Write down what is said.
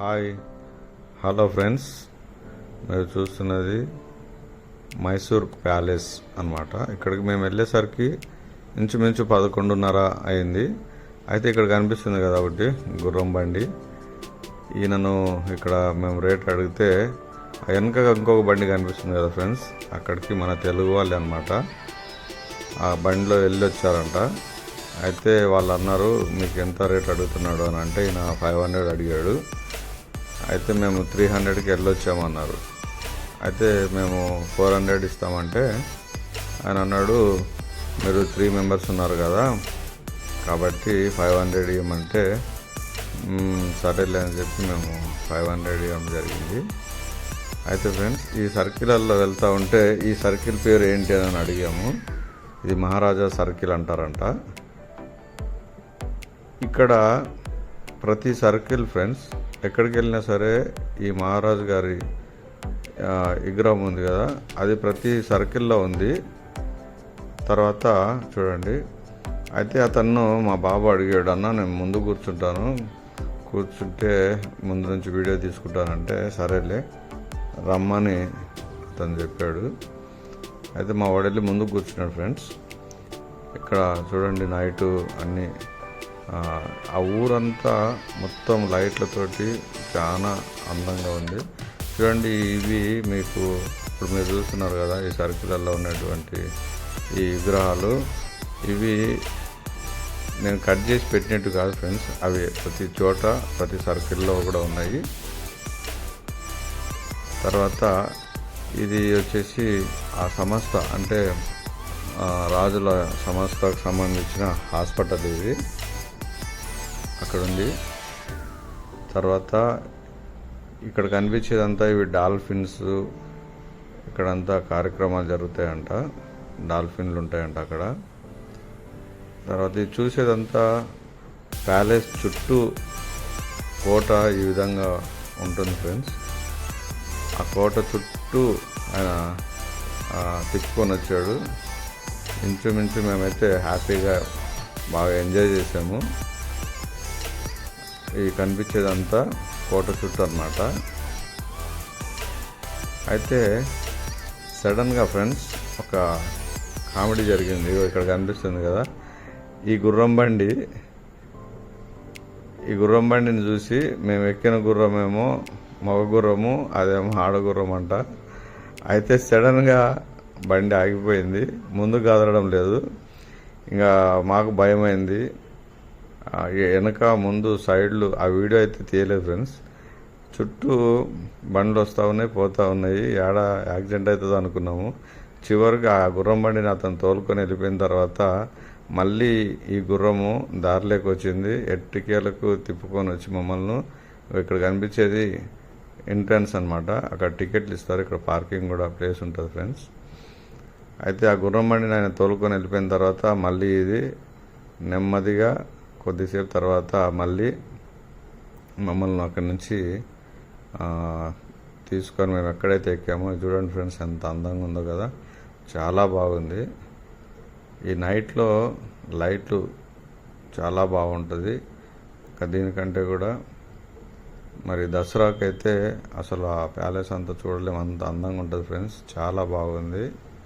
Hi. Hello friends మీరు చూస్తున్నది Mysore palace అన్నమాట. ఇక్కడికి మేము వెళ్ళేసరికి ఇంచుమించు పదకొండున్నర అయింది. అయితే ఇక్కడ కనిపిస్తుంది కదా ఒకటి గుర్రం బండి. ఈయనను ఇక్కడ మేము రేట్ అడిగితే ఆ వెనక ఇంకొక బండి కనిపిస్తుంది కదా ఫ్రెండ్స్ అక్కడికి మన తెలుగు వాళ్ళే అనమాట ఆ బండిలో వెళ్ళి వచ్చారంట అయితే వాళ్ళు అన్నారు మీకు ఎంత రేట్ అడుగుతున్నాడు? అని అంటే ఈయన ఫైవ్ హండ్రెడ్ అడిగాడు. అయితే మేము త్రీ హండ్రెడ్కి వెళ్ళొచ్చామన్నారు. అయితే మేము ఫోర్ హండ్రెడ్ ఇస్తామంటే ఆయన అన్నాడు మీరు త్రీ మెంబర్స్ ఉన్నారు కదా కాబట్టి ఫైవ్ హండ్రెడ్ ఇవ్వమంటే సరేలే అని చెప్పి మేము ఫైవ్ హండ్రెడ్ ఇవ్వడం జరిగింది. అయితే ఫ్రెండ్స్ ఈ సర్కిల్లో వెళ్తూ ఉంటే ఈ సర్కిల్ పేరు ఏంటి అని అడిగాము. ఇది మహారాజా సర్కిల్ అంటారంట. ఇక్కడ ప్రతి సర్కిల్ ఫ్రెండ్స్ ఎక్కడికి వెళ్ళినా సరే ఈ మహారాజు గారి విగ్రహం ఉంది కదా అది ప్రతి సర్కిల్లో ఉంది. తర్వాత చూడండి. అయితే అతను మా బాబు అడిగాడు అన్న నేను ముందు కూర్చుంటాను. కూర్చుంటే ముందు నుంచి వీడియో తీసుకుంటానంటే సరేలే రమ్మని అతను చెప్పాడు. అయితే మా వాడెళ్ళి ముందు కూర్చున్నాడు ఫ్రెండ్స్. ఇక్కడ చూడండి నైటు అన్నీ ఆ, ఊరంతా మొత్తం లైట్లతోటి చాలా అందంగా ఉంది. చూడండి ఇవి మీకు ఇప్పుడు మీరు చూస్తున్నారు కదా ఈ సర్కిల్లో ఉన్నటువంటి ఈ విగ్రహాలు. ఇవి నేను కట్ చేసి పెట్టినట్టు కాదు ఫ్రెండ్స్ అవి ప్రతి చోట ప్రతి సర్కిల్లో కూడా ఉన్నాయి. తర్వాత ఇది వచ్చేసి ఆ సంస్థ అంటే రాజుల సంస్థకు సంబంధించిన హాస్పిటల్ ఇది. అక్కడ ఉంది తర్వాత ఇక్కడ కనిపించేదంతా ఇవి డాల్ఫిన్స్ ఇక్కడంతా కార్యక్రమాలు జరుగుతాయంట. డాల్ఫిన్లు ఉంటాయంట అక్కడ. తర్వాత ఇది చూసేదంతా ప్యాలెస్ చుట్టూ కోట ఈ విధంగా ఉంటుంది ఫ్రెండ్స్. ఆ కోట చుట్టూ ఆయన తిప్పుకొని వచ్చాడు. ఇంచుమించు మేమైతే హ్యాపీగా బాగా ఎంజాయ్ చేసాము. ఈ కనిపించేదంతా కోట చుట్టూ అనమాట అయితే సడన్గా ఫ్రెండ్స్ ఒక కామెడీ జరిగింది. ఇక్కడ కనిపిస్తుంది కదా. ఈ గుర్రం బండి ఈ గుర్రం బండిని చూసి మేము ఎక్కిన గుర్రమేమో మగ గుర్రము అదేమో ఆడగుర్రం అంట. అయితే సడన్గా బండి ఆగిపోయింది. ముందు కదలడం లేదు. ఇంకా మాకు భయమైంది. వెనక ముందు సైడ్లు ఆ వీడియో అయితే తీయలేదు ఫ్రెండ్స్. చుట్టూ బండ్లు వస్తూ ఉన్నాయి పోతూ ఉన్నాయి. ఏడ యాక్సిడెంట్ అవుతుంది అనుకున్నాము. చివరికి ఆ గుర్రం బండిని అతను తోలుకొని వెళ్ళిపోయిన తర్వాత మళ్ళీ ఈ గుర్రము దారిలోకి వచ్చింది. ఎట్టికేలకు తిప్పుకొని వచ్చి మమ్మల్ని ఇక్కడ కనిపించేది ఎంట్రన్స్ అనమాట అక్కడ టికెట్లు ఇస్తారు. ఇక్కడ పార్కింగ్ కూడా ప్లేస్ ఉంటుంది ఫ్రెండ్స్. అయితే ఆ గుర్రం బండిని ఆయన తోలుకొని వెళ్ళిపోయిన తర్వాత మళ్ళీ ఇది నెమ్మదిగా కొద్దిసేపు తర్వాత మళ్ళీ మమ్మల్ని అక్కడి నుంచి తీసుకొని మేము ఎక్కడైతే ఎక్కామో చూడండి ఫ్రెండ్స్ ఎంత అందంగా ఉందో కదా చాలా బాగుంది. ఈ నైట్లో లైట్లు చాలా బాగుంటుంది. ఇంకా దీనికంటే కూడా మరి దసరాకైతే అసలు ఆ ప్యాలెస్ అంతా చూడలేము అంత అందంగా ఉంటుంది ఫ్రెండ్స్ చాలా బాగుంది.